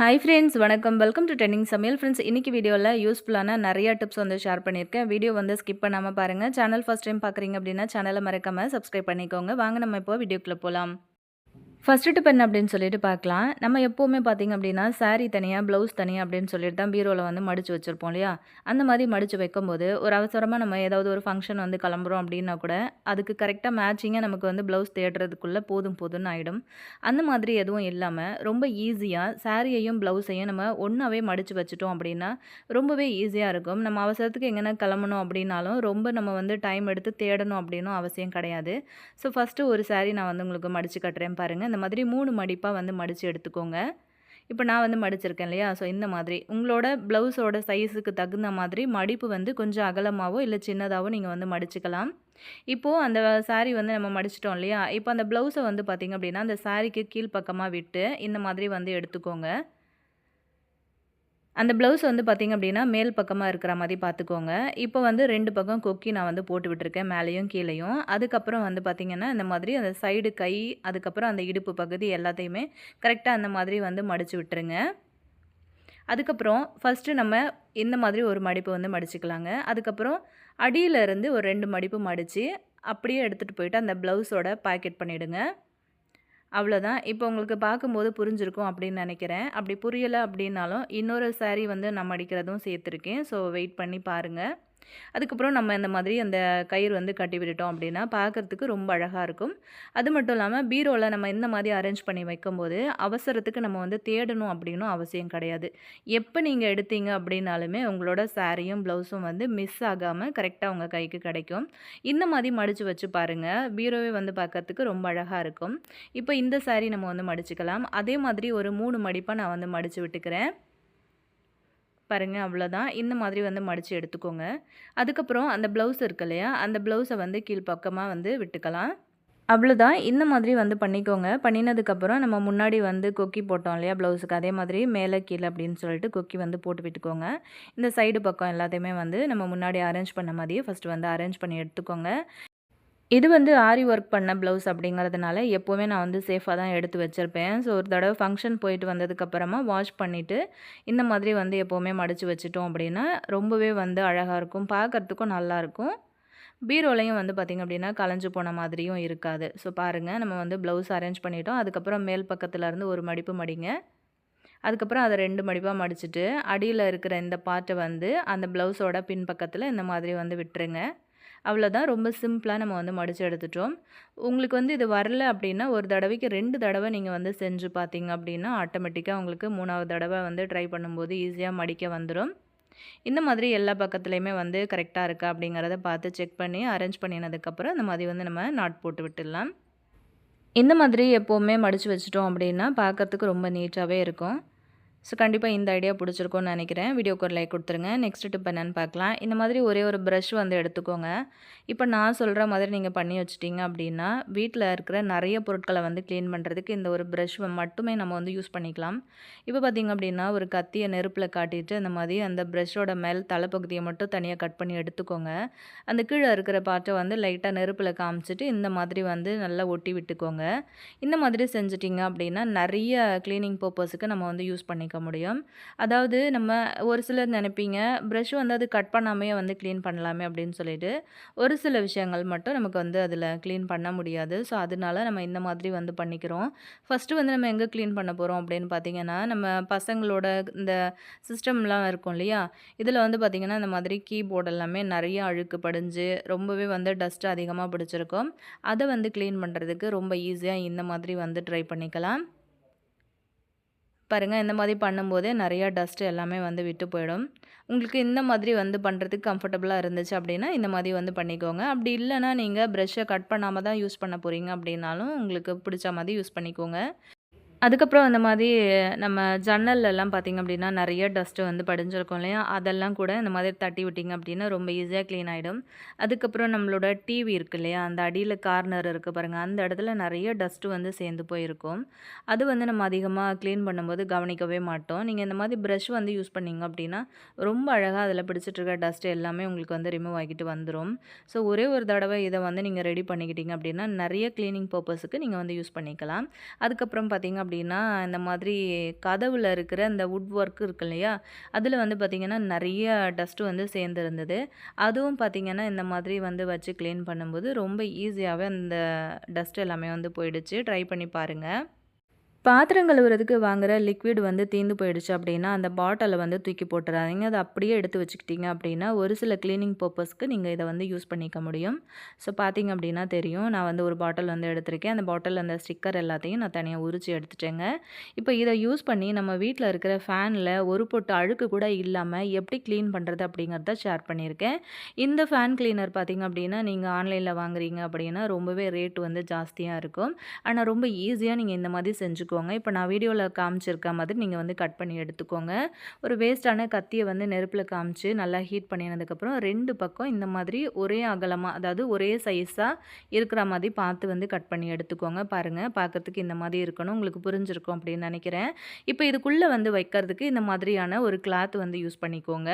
Hi friends வணக்கம். Welcome to trending சமையல் friends இன்னைக்கு வீடியோவில் யூஸ்ஃபுல்லான நிறையா டிப்ஸ் வந்து ஷேர் பண்ணியிருக்கேன். வீடியோ வந்து ஸ்கிப் பண்ணாமல் பாருங்கள் சேனல் ஃபஸ்ட் டைம் பார்க்குறீங்க அப்படின்னா சேனலை மறக்காமல் சப்ஸ்கிரைப் பண்ணிக்கோங்க. வாங்க நம்ம இப்போ வீடியோக்குள்ளே போகலாம் ஃபஸ்ட்டு டிப் என்ன அப்படின்னு சொல்லிட்டு பார்க்கலாம். நம்ம எப்போவுமே பார்த்திங்க அப்படின்னா சாரீ தனியாக ப்ளவுஸ் தனியாக அப்படின்னு சொல்லிட்டு தான் பீரோவில் வந்து மடித்து வச்சுருப்போம் இல்லையா? அந்த மாதிரி மடித்து வைக்கும்போது ஒரு அவசரமாக நம்ம ஏதாவது ஒரு ஃபங்க்ஷன் வந்து கிளம்புறோம் அப்படின்னா கூட அதுக்கு கரெக்டாக மேட்சிங்காக நமக்கு வந்து ப்ளவுஸ் தேடுறதுக்குள்ளே போதும் போதும்னு ஆகிடும் அந்த மாதிரி எதுவும் இல்லாமல் ரொம்ப ஈஸியாக சாரியையும் ப்ளவுஸையும் நம்ம ஒன்றாவே மடித்து வச்சுட்டோம் அப்படின்னா ரொம்பவே ஈஸியாக இருக்கும். நம்ம அவசரத்துக்கு எங்கன்னா கிளம்பணும் அப்படின்னாலும் ரொம்ப நம்ம வந்து டைம் எடுத்து தேடணும் அப்படின்னும் அவசியம் கிடையாது. ஸோ ஃபஸ்ட்டு ஒரு சாரீ நான் வந்து உங்களுக்கு மடித்து கட்டுறேன் பாருங்கள் இந்த மாதிரி மூணு மடிப்பாக வந்து மடித்து எடுத்துக்கோங்க. இப்போ நான் வந்து மடிச்சிருக்கேன் இல்லையா? ஸோ இந்த மாதிரி. உங்களோட ப்ளவுஸோட சைஸுக்கு தகுந்த மாதிரி மடிப்பு வந்து கொஞ்சம் அகலமாகவோ இல்லை சின்னதாகவோ நீங்கள் வந்து மடிச்சுக்கலாம். இப்போது அந்த சாரீ வந்து நம்ம மடிச்சிட்டோம் இல்லையா? இப்போ அந்த ப்ளவுஸை வந்து பார்த்திங்க அப்படின்னா அந்த சாரீக்கு கீழ்ப்பக்கமாக விட்டு இந்த மாதிரி வந்து எடுத்துக்கோங்க. அந்த ப்ளவுஸ் வந்து பார்த்திங்க அப்படின்னா மேல் பக்கமாக இருக்கிற மாதிரி பார்த்துக்கோங்க இப்போ வந்து ரெண்டு பக்கம் கொக்கி நான் வந்து போட்டு விட்டுருக்கேன் மேலேயும் கீழேயும். அதுக்கப்புறம் வந்து பார்த்திங்கன்னா இந்த மாதிரி அந்த சைடு கை அதுக்கப்புறம் அந்த இடுப்பு பகுதி எல்லாத்தையுமே கரெக்டாக அந்த மாதிரி வந்து மடித்து விட்டுருங்க. அதுக்கப்புறம் ஃபஸ்ட்டு நம்ம இந்த மாதிரி ஒரு மடிப்பு வந்து மடிச்சுக்கலாங்க. அதுக்கப்புறம் அடியிலருந்து ஒரு ரெண்டு மடிப்பு மடித்து அப்படியே எடுத்துகிட்டு போயிட்டு அந்த ப்ளவுஸோட பேக்கெட் பண்ணிவிடுங்க அவ்வளோதான் இப்போ உங்களுக்கு பார்க்கும்போது புரிஞ்சிருக்கும் அப்படின்னு நினைக்கிறேன். அப்படி புரியலை அப்படின்னாலும் இன்னொரு சாரீ வந்து நான் அடிக்கிறதும் சேர்த்துருக்கேன். ஸோ வெயிட் பண்ணி பாருங்கள் அதுக்கப்புறம் நம்ம இந்த மாதிரி அந்த கயிறு வந்து கட்டி விட்டுட்டோம் அப்படின்னா பார்க்குறதுக்கு ரொம்ப அழகாக இருக்கும். அது மட்டும் இல்லாமல் பீரோவில் நம்ம இந்த மாதிரி அரேஞ்ச் பண்ணி வைக்கும்போது அவசரத்துக்கு நம்ம வந்து தேடணும் அப்படின்னும் அவசியம் கிடையாது. எப்போ நீங்கள் எடுத்தீங்க அப்படின்னாலுமே உங்களோட சாரியும் ப்ளவுஸும் வந்து மிஸ் ஆகாமல் கரெக்டாக உங்கள் கைக்கு கிடைக்கும். இந்த மாதிரி மடித்து வச்சு பாருங்கள் பீரோவே வந்து பார்க்கறதுக்கு ரொம்ப அழகாக இருக்கும். இப்போ இந்த saree நம்ம வந்து மடிச்சுக்கலாம். அதே மாதிரி ஒரு மூணு மடிப்பாக நான் வந்து மடித்து விட்டுக்கிறேன். பாருங்கள் அவ்வளோதான். இந்த மாதிரி வந்து மடித்து எடுத்துக்கோங்க. அதுக்கப்புறம் அந்த ப்ளவுஸ் இருக்கு இல்லையா அந்த ப்ளவுஸை வந்து கீழ்ப்பக்கமாக வந்து விட்டுக்கலாம். அவ்வளோதான். இந்த மாதிரி வந்து பண்ணிக்கோங்க. பண்ணினதுக்கப்புறம் நம்ம முன்னாடி வந்து கொக்கி போட்டோம் இல்லையா ப்ளவுஸுக்கு அதே மாதிரி மேலே கீழே அப்படின்னு சொல்லிட்டு கொக்கி வந்து போட்டு விட்டுக்கோங்க. இந்த சைடு பக்கம் எல்லாத்தையுமே வந்து நம்ம முன்னாடி அரேஞ்ச் பண்ண மாதிரியே ஃபஸ்ட்டு வந்து அரேஞ்ச் பண்ணி எடுத்துக்கோங்க. இது வந்து ஆரி ஒர்க் பண்ண ப்ளவுஸ் அப்படிங்கிறதுனால எப்போவுமே நான் வந்து சேஃபாக தான் எடுத்து வச்சுருப்பேன். ஸோ ஒரு தடவை ஃபங்க்ஷன் போயிட்டு வந்ததுக்கப்புறமா வாஷ் பண்ணிவிட்டு இந்த மாதிரி வந்து எப்போவுமே மடித்து வச்சுட்டோம் அப்படின்னா ரொம்பவே வந்து அழகாக இருக்கும். பார்க்குறதுக்கும் நல்லாயிருக்கும் பீரோலையும் வந்து பார்த்திங்க அப்படின்னா கலைஞ்சு போன மாதிரியும் இருக்காது. ஸோ பாருங்கள் நம்ம வந்து ப்ளவுஸ் அரேஞ்ச் பண்ணிட்டோம். அதுக்கப்புறம் மேல் பக்கத்துலேருந்து ஒரு மடிப்பு மடிங்க. அதுக்கப்புறம் அதை ரெண்டு மடிப்பாக மடிச்சுட்டு அடியில் இருக்கிற இந்த பார்ட்டை வந்து அந்த ப்ளவுஸோட பின்பக்கத்தில் இந்த மாதிரி வந்து விட்டுருங்க. அவ்வளோதான். ரொம்ப சிம்பிளாக நம்ம வந்து மடித்து எடுத்துட்டோம். உங்களுக்கு வந்து இது வரல அப்படின்னா ஒரு தடவைக்கு ரெண்டு தடவை நீங்கள் வந்து செஞ்சு பார்த்தீங்க அப்படின்னா ஆட்டோமேட்டிக்காக உங்களுக்கு மூணாவது தடவை வந்து ட்ரை பண்ணும்போது ஈஸியாக மடிக்க வந்துடும் இந்த மாதிரி எல்லா பக்கத்துலேயுமே வந்து கரெக்டாக இருக்கா அப்படிங்கிறத பார்த்து செக் பண்ணி அரேஞ்ச் பண்ணினதுக்கப்புறம் இந்த மாதிரி வந்து நம்ம நாட் போட்டு விட்டுடலாம். இந்த மாதிரி எப்போவுமே மடித்து வச்சிட்டோம் அப்படின்னா பார்க்கறதுக்கு ரொம்ப நீட்டாகவே இருக்கும். ஸோ கண்டிப்பாக இந்த ஐடியா பிடிச்சிருக்கோன்னு நினைக்கிறேன். வீடியோக்கு ஒரு லைக் கொடுத்துருங்க. நெக்ஸ்ட் டிப் என்னென்னு பார்க்கலாம். இந்த மாதிரி ஒரே ஒரு ப்ரஷ் வந்து எடுத்துக்கோங்க. இப்போ நான் சொல்கிற மாதிரி நீங்கள் பண்ணி வச்சிட்டிங்க அப்படின்னா வீட்டில் இருக்கிற நிறைய பொருட்களை வந்து க்ளீன் பண்ணுறதுக்கு இந்த ஒரு ப்ரஷ் மட்டுமே நம்ம வந்து யூஸ் பண்ணிக்கலாம். இப்போ பார்த்திங்க அப்படின்னா ஒரு கத்தியை நெருப்பில் காட்டிட்டு அந்த மாதிரி அந்த ப்ரஷ்ஷோட மேல் தலைப்பகுதியை மட்டும் தனியாக கட் பண்ணி எடுத்துக்கோங்க. அந்த கீழே இருக்கிற பாட்டை வந்து லைட்டாக நெருப்பில் காமிச்சிட்டு இந்த மாதிரி வந்து நல்லா ஒட்டி விட்டுக்கோங்க. இந்த மாதிரி செஞ்சிட்டிங்க அப்படின்னா நிறைய க்ளீனிங் பர்பஸுக்கு நம்ம வந்து யூஸ் பண்ணிக்க முடியும். அதாவது நம்ம ஒரு சிலர் நினைப்பீங்க ப்ரஷ் வந்து அது கட் பண்ணாமே வந்து க்ளீன் பண்ணலாமே அப்படின்னு சொல்லிட்டு ஒரு சில விஷயங்கள் மட்டும் நமக்கு வந்து அதில் க்ளீன் பண்ண முடியாது. ஸோ அதனால நம்ம இந்த மாதிரி வந்து பண்ணிக்கிறோம். ஃபஸ்ட்டு வந்து நம்ம எங்கே க்ளீன் பண்ண போகிறோம் அப்படின்னு பார்த்தீங்கன்னா நம்ம பசங்களோட இந்த சிஸ்டம்லாம் இருக்கும் இல்லையா? இதில் வந்து பார்த்திங்கன்னா இந்த மாதிரி கீபோர்டு எல்லாமே நிறைய அழுக்கு படிஞ்சு ரொம்பவே வந்து டஸ்ட் அதிகமாக பிடிச்சிருக்கும். அதை வந்து க்ளீன் பண்ணுறதுக்கு ரொம்ப ஈஸியாக இந்த மாதிரி வந்து ட்ரை பண்ணிக்கலாம். பாருங்கள் இந்த மாதிரி பண்ணும்போதே நிறையா டஸ்ட் எல்லாமே வந்து விட்டு போயிடும். உங்களுக்கு இந்த மாதிரி வந்து பண்ணுறதுக்கு கம்ஃபர்டபுளாக இருந்துச்சு அப்படின்னா இந்த மாதிரி வந்து பண்ணிக்கோங்க. அப்படி இல்லைன்னா நீங்கள் ப்ரெஷ்ஷை கட் பண்ணாமல் தான் யூஸ் பண்ண போகிறீங்க அப்படின்னாலும் உங்களுக்கு பிடிச்ச மாதிரி யூஸ் பண்ணிக்கோங்க. அதுக்கப்புறம் அந்த மாதிரி நம்ம ஜன்னல்லாம் பார்த்திங்க அப்படின்னா நிறைய டஸ்ட்டு வந்து படிஞ்சிருக்கும் இல்லையா? அதெல்லாம் கூட இந்த மாதிரி தட்டி விட்டிங்க அப்படின்னா ரொம்ப ஈஸியாக க்ளீன் ஆகிடும் அதுக்கப்புறம் நம்மளோட டிவி இருக்குது இல்லையா? அந்த அடியில் கார்னர் இருக்குது பாருங்கள் அந்த இடத்துல நிறைய டஸ்ட்டு வந்து சேர்ந்து போயிருக்கும். அது வந்து நம்ம அதிகமாக க்ளீன் பண்ணும்போது கவனிக்கவே மாட்டோம். நீங்கள் இந்த மாதிரி ப்ரஷ் வந்து யூஸ் பண்ணீங்க அப்படின்னா ரொம்ப அழகாக அதில் பிடிச்சிட்டு இருக்க டஸ்ட் எல்லாமே உங்களுக்கு வந்து ரிமூவ் ஆகிட்டு வந்துடும் ஸோ ஒரே ஒரு தடவை இதை வந்து நீங்கள் ரெடி பண்ணிக்கிட்டீங்க அப்படின்னா நிறைய க்ளீனிங் பர்பஸுக்கு நீங்கள் வந்து யூஸ் பண்ணிக்கலாம். அதுக்கப்புறம் பார்த்திங்க அப்படின்னா இந்த மாதிரி கதவில் இருக்கிற அந்த வுட் ஒர்க் இருக்கு இல்லையா? அதில் வந்து பார்த்திங்கன்னா நிறைய டஸ்ட்டு வந்து சேர்ந்துருந்தது. அதுவும் பார்த்திங்கன்னா இந்த மாதிரி வந்து வச்சு க்ளீன் பண்ணும்போது ரொம்ப ஈஸியாகவே அந்த டஸ்ட் எல்லாமே வந்து போயிடுச்சு. ட்ரை பண்ணி பாருங்கள் பாத்திரம் கழுவுறதுக்கு வாங்குற லிக்விட் வந்து தீர்ந்து போயிடுச்சு அப்படின்னா அந்த பாட்டிலை வந்து தூக்கி போட்டுறாதீங்க. அதை அப்படியே எடுத்து வச்சுக்கிட்டிங்க அப்படின்னா ஒரு சில க்ளீனிங் பர்பஸ்க்கு நீங்கள் இதை வந்து யூஸ் பண்ணிக்க முடியும். ஸோ பார்த்தீங்க அப்படின்னா தெரியும். நான் வந்து ஒரு பாட்டில் வந்து எடுத்திருக்கேன். அந்த பாட்டில் அந்த ஸ்டிக்கர் எல்லாத்தையும் நான் தனியாக உரிச்சு எடுத்துட்டேங்க. இப்போ இதை யூஸ் பண்ணி நம்ம வீட்டில் இருக்கிற ஃபேனில் ஒரு பொட்டு அழுக்கு கூட இல்லாமல் எப்படி க்ளீன் பண்ணுறது அப்படிங்கிறத ஷேர் பண்ணியிருக்கேன். இந்த ஃபேன் க்ளீனர் பார்த்திங்க அப்படின்னா நீங்கள் ஆன்லைனில் வாங்குறீங்க அப்படின்னா ரொம்பவே ரேட் வந்து ஜாஸ்தியாக இருக்கும். ஆனால் ரொம்ப ஈஸியாக நீங்கள் இந்த மாதிரி செஞ்சுக்கோ எடுத்துக்கோங்க. இப்போ நான் வீடியோவில் காமிச்சிருக்க மாதிரி நீங்கள் வந்து கட் பண்ணி எடுத்துக்கோங்க. ஒரு வேஸ்ட்டான கத்தியை வந்து நெருப்பில் காமிச்சு நல்லா ஹீட் பண்ணினதுக்கப்புறம் ரெண்டு பக்கம் இந்த மாதிரி ஒரே அகலமாக அதாவது ஒரே சைஸாக இருக்கிற மாதிரி பார்த்து வந்து கட் பண்ணி எடுத்துக்கோங்க. பாருங்கள் பார்க்கறதுக்கு இந்த மாதிரி இருக்கணும். உங்களுக்கு புரிஞ்சிருக்கும் அப்படின்னு நினைக்கிறேன். இப்போ இதுக்குள்ளே வந்து வைக்கிறதுக்கு இந்த மாதிரியான ஒரு கிளாத் வந்து யூஸ் பண்ணிக்கோங்க.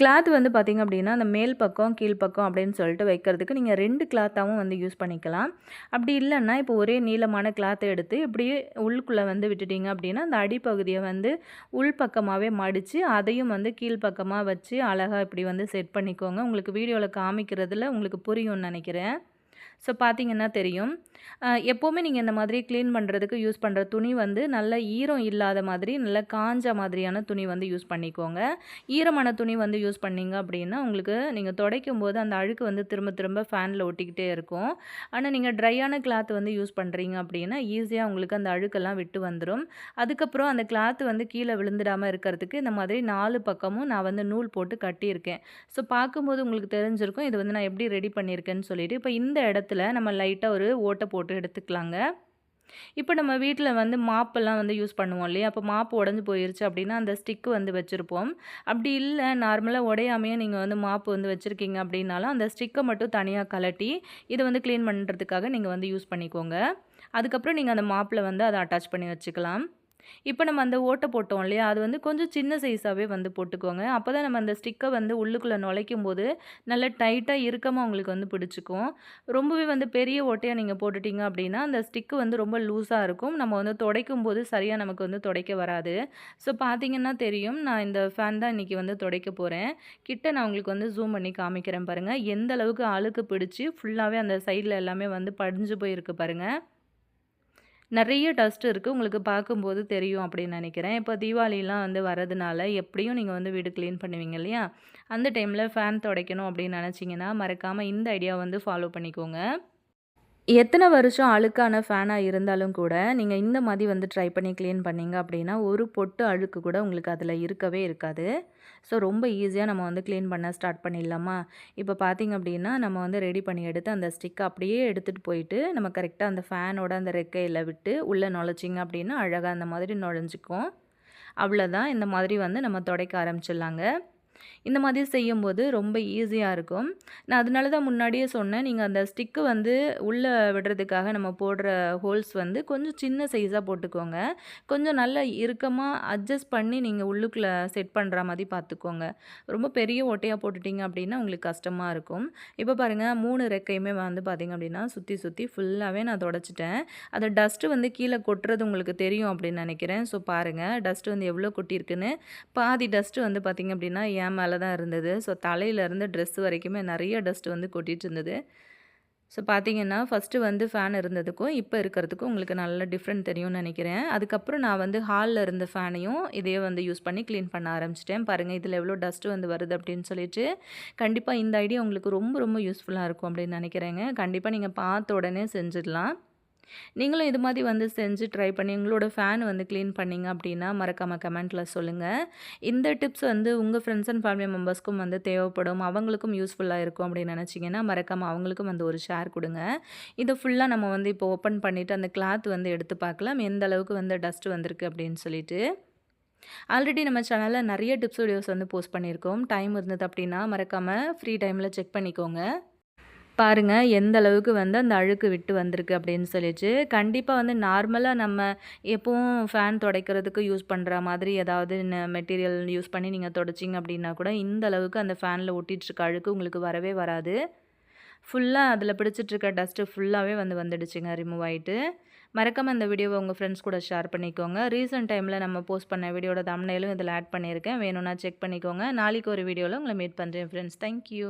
கிளாத் வந்து பார்த்திங்க அப்படின்னா அந்த மேல் பக்கம் கீழ் பக்கம் அப்படின்னு சொல்லிட்டு வைக்கிறதுக்கு நீங்கள் ரெண்டு கிளாத்தாகவும் வந்து யூஸ் பண்ணிக்கலாம். அப்படி இல்லைன்னா இப்போ ஒரே நீளமான கிளாத்தை எடுத்து இப்படியே உள்ளுக்குள்ளே வந்து விட்டுட்டீங்க அப்படின்னா அந்த அடிப்பகுதியை வந்து உள் பக்கமாகவே மடித்து அதையும் வந்து கீழ் பக்கமாக வச்சு அழகாக இப்படி வந்து செட் பண்ணிக்கோங்க. உங்களுக்கு வீடியோவில் காமிக்கிறதுல உங்களுக்கு புரியும்னு நினைக்கிறேன். ஸோ பார்த்தீங்கன்னா தெரியும். எப்போவுமே நீங்கள் இந்த மாதிரி க்ளீன் பண்ணுறதுக்கு யூஸ் பண்ணுற துணி வந்து நல்ல ஈரம் இல்லாத மாதிரி நல்ல காஞ்ச மாதிரியான துணி வந்து யூஸ் பண்ணிக்கோங்க. ஈரமான துணி வந்து யூஸ் பண்ணீங்க அப்படின்னா உங்களுக்கு நீங்கள் துடைக்கும் போது அந்த அழுக்கு வந்து திரும்ப திரும்ப ஃபேனில் ஒட்டிக்கிட்டே இருக்கும். ஆனால் நீங்கள் ட்ரையான கிளாத் வந்து யூஸ் பண்ணுறீங்க அப்படின்னா ஈஸியாக உங்களுக்கு அந்த அழுக்கெல்லாம் விட்டு வந்துடும் அதுக்கப்புறம் அந்த கிளாத் வந்து கீழே விழுந்துடாமல் இருக்கிறதுக்கு இந்த மாதிரி நாலு பக்கமும் நான் வந்து நூல் போட்டு கட்டியிருக்கேன். ஸோ பார்க்கும்போது உங்களுக்கு தெரிஞ்சிருக்கும் இது வந்து நான் எப்படி ரெடி பண்ணியிருக்கேன்னு சொல்லிட்டு. இப்போ இந்த இடத்துல நம்ம லைட்டாக ஒரு ஓட்டை போட்டு எடுத்துக்கலாங்க. இப்போ நம்ம வீட்டில் வந்து மாப்பெல்லாம் வந்து யூஸ் பண்ணுவோம் இல்லையா? அப்போ மாப்பு உடஞ்சி போயிருச்சு அப்படின்னா அந்த ஸ்டிக்கு வந்து வச்சுருப்போம். அப்படி இல்லை நார்மலாக உடையாமையே நீங்கள் வந்து மாப்பு வந்து வச்சுருக்கீங்க அப்படின்னாலும் அந்த ஸ்டிக்கை மட்டும் தனியாக கலட்டி இதை வந்து க்ளீன் பண்ணுறதுக்காக நீங்கள் வந்து யூஸ் பண்ணிக்கோங்க. அதுக்கப்புறம் நீங்கள் அந்த மாப்பில் வந்து அதை அட்டாச் பண்ணி வச்சுக்கலாம். இப்போ நம்ம அந்த ஓட்டை போட்டோம் இல்லையா? அது வந்து கொஞ்சம் சின்ன சைஸாகவே வந்து போட்டுக்கோங்க. அப்போ தான் நம்ம அந்த ஸ்டிக்கை வந்து உள்ளுக்குள்ளே நுழைக்கும் போது நல்லா டைட்டாக இறுக்கமாக உங்களுக்கு வந்து பிடிச்சிக்கும். ரொம்பவே வந்து பெரிய ஓட்டையாக நீங்கள் போட்டுட்டீங்க அப்படின்னா அந்த ஸ்டிக்கு வந்து ரொம்ப லூஸாக இருக்கும். நம்ம வந்து துடைக்கும் போது சரியாக நமக்கு வந்து துடைக்க வராது. ஸோ பார்த்தீங்கன்னா தெரியும். நான் இந்த ஃபேன் தான் இன்றைக்கி வந்து துடைக்க போகிறேன் கிட்ட நான் உங்களுக்கு வந்து ஜூம் பண்ணி காமிக்கிறேன் பாருங்கள் எந்த அளவுக்கு அழுக்கு பிடிச்சி ஃபுல்லாகவே அந்த சைடில் எல்லாமே வந்து படிஞ்சு போயிருக்கு பாருங்கள் நிறைய டஸ்ட் இருக்குது உங்களுக்கு பார்க்கும்போது தெரியும் அப்படின்னு நினைக்கிறேன். இப்போ தீபாவளிலாம் வந்து வரதுனால எப்படியும் நீங்கள் வந்து வீடு க்ளீன் பண்ணுவீங்க இல்லையா? அந்த டைமில் ஃபேன் துடைக்கணும் அப்படின்னு நினச்சிங்கன்னா மறக்காமல் இந்த ஐடியா வந்து ஃபாலோ பண்ணிக்கோங்க. எத்தனை வருஷம் அழுக்கான ஃபேனாக இருந்தாலும் கூட நீங்கள் இந்த மாதிரி வந்து ட்ரை பண்ணி க்ளீன் பண்ணீங்க அப்படின்னா ஒரு பொட்டு அழுக்கு கூட உங்களுக்கு அதில் இருக்கவே இருக்காது. ஸோ ரொம்ப ஈஸியாக நம்ம வந்து க்ளீன் பண்ண ஸ்டார்ட் பண்ணிடலாமா? இப்போ பார்த்தீங்க அப்படின்னா நம்ம வந்து ரெடி பண்ணி எடுத்து அந்த ஸ்டிக்கை அப்படியே எடுத்துகிட்டு போயிட்டு நம்ம கரெக்டாக அந்த ஃபேனோட அந்த ரெக்கையில் விட்டு உள்ளே நுழைச்சிங்க அப்படின்னா அழகாக அந்த மாதிரி நுழைஞ்சிக்கும். அவ்வளோதான் இந்த மாதிரி வந்து நம்ம துடைக்க ஆரம்பிச்சிடலாங்க. இந்த மாதிரி செய்யும்போது ரொம்ப ஈஸியாக இருக்கும். நான் அதனால தான் முன்னாடியே சொன்னேன் நீங்கள் அந்த ஸ்டிக்கு வந்து உள்ளே விடுறதுக்காக நம்ம போடுற ஹோல்ஸ் வந்து கொஞ்சம் சின்ன சைஸாக போட்டுக்கோங்க. கொஞ்சம் நல்லா இறுக்கமாக அட்ஜஸ்ட் பண்ணி நீங்கள் உள்ளுக்குள்ளே செட் பண்ணுற மாதிரி பார்த்துக்கோங்க ரொம்ப பெரிய ஓட்டையாக போட்டுட்டிங்க அப்படின்னா உங்களுக்கு கஷ்டமாக இருக்கும். இப்போ பாருங்கள் மூணு ரெக்கையுமே வந்து பார்த்திங்க அப்படின்னா சுற்றி சுற்றி ஃபுல்லாகவே நான் தொடச்சிட்டேன். அதை டஸ்ட்டு வந்து கீழே கொட்டுறது உங்களுக்கு தெரியும் அப்படின்னு நினைக்கிறேன். ஸோ பாருங்கள் டஸ்ட்டு வந்து எவ்வளோ கொட்டியிருக்குன்னு. பாதி டஸ்ட்டு வந்து பார்த்திங்க அப்படின்னா என் மேலே தான் இருந்தது. ஸோ தலையிலேருந்து ட்ரெஸ் வரைக்குமே நிறைய டஸ்ட் வந்து கொட்டிகிட்டு இருந்தது ஸோ பார்த்தீங்கன்னா ஃபஸ்ட்டு வந்து ஃபேன் இருந்ததுக்கும் இப்போ இருக்கிறதுக்கும் உங்களுக்கு நல்ல டிஃப்ரெண்ட் தெரியும்னு நினைக்கிறேன். அதுக்கப்புறம் நான் வந்து ஹாலில் இருந்த ஃபேனையும் இதே வந்து யூஸ் பண்ணி க்ளீன் பண்ண ஆரம்பிச்சிட்டேன். பாருங்கள் இதில் எவ்வளோ டஸ்ட்டு வந்து வருது அப்படின்னு சொல்லிட்டு. கண்டிப்பாக இந்த ஐடியா உங்களுக்கு ரொம்ப ரொம்ப யூஸ்ஃபுல்லாக இருக்கும் அப்படின்னு நினைக்கிறேங்க. கண்டிப்பாக நீங்கள் பார்த்த உடனே செஞ்சிடலாம். நீங்களும் இது மாதிரி வந்து செஞ்சு ட்ரை பண்ணி உங்களோட ஃபேன் வந்து க்ளீன் பண்ணீங்க அப்படின்னா மறக்காமல் கமெண்ட்டில் சொல்லுங்கள் இந்த டிப்ஸ் வந்து உங்கள் ஃப்ரெண்ட்ஸ் அண்ட் ஃபேமிலி மெம்பர்ஸ்க்கும் வந்து தேவைப்படும். அவங்களுக்கும் யூஸ்ஃபுல்லாக இருக்கும் அப்படின்னு நினச்சிங்கன்னா மறக்காமல் அவங்களுக்கும் வந்து ஒரு ஷேர் கொடுங்க. இதை ஃபுல்லாக நம்ம வந்து இப்போ ஓப்பன் பண்ணிவிட்டு அந்த கிளாத் வந்து எடுத்து பார்க்கலாம். எந்த அளவுக்கு வந்து டஸ்ட் வந்திருக்கு அப்படின்னு சொல்லிட்டு. ஆல்ரெடி நம்ம சேனலில் நிறைய டிப்ஸ் வீடியோஸ் வந்து போஸ்ட் பண்ணியிருக்கோம். டைம் இருந்தது அப்படின்னா மறக்காமல் ஃப்ரீ டைமில் செக் பண்ணிக்கோங்க. பாருங்கள் எந்த அளவுக்கு வந்து அந்த அழுக்கு விட்டு வந்திருக்கு அப்படின்னு சொல்லிச்சு கண்டிப்பாக வந்து நார்மலாக நம்ம எப்பவும் ஃபேன் துடைக்கிறதுக்கு யூஸ் பண்ணுற மாதிரி ஏதாவது மெட்டீரியல் யூஸ் பண்ணி நீங்கள் துடைச்சிங்க அப்படின்னா கூட இந்த அளவுக்கு அந்த ஃபேனில் ஒட்டிகிட்ருக்க அழுக்கு உங்களுக்கு வரவே வராது. ஃபுல்லாக அதில் பிடிச்சிட்ருக்க டஸ்ட்டு ஃபுல்லாகவே வந்து வந்துடுச்சுங்க ரிமூவ் ஆகிட்டு மறக்காமல் இந்த வீடியோவை உங்கள் ஃப்ரெண்ட்ஸ் கூட ஷேர் பண்ணிக்கோங்க. ரீசெண்ட் டைமில் நம்ம போஸ்ட் பண்ண வீடியோட தம்னையிலும் இதில் ஆட் பண்ணியிருக்கேன். வேணும்னா செக் பண்ணிக்கோங்க. நாளைக்கு ஒரு வீடியோவில் உங்களை மீட் பண்ணுறேன் ஃப்ரெண்ட்ஸ் தேங்க்யூ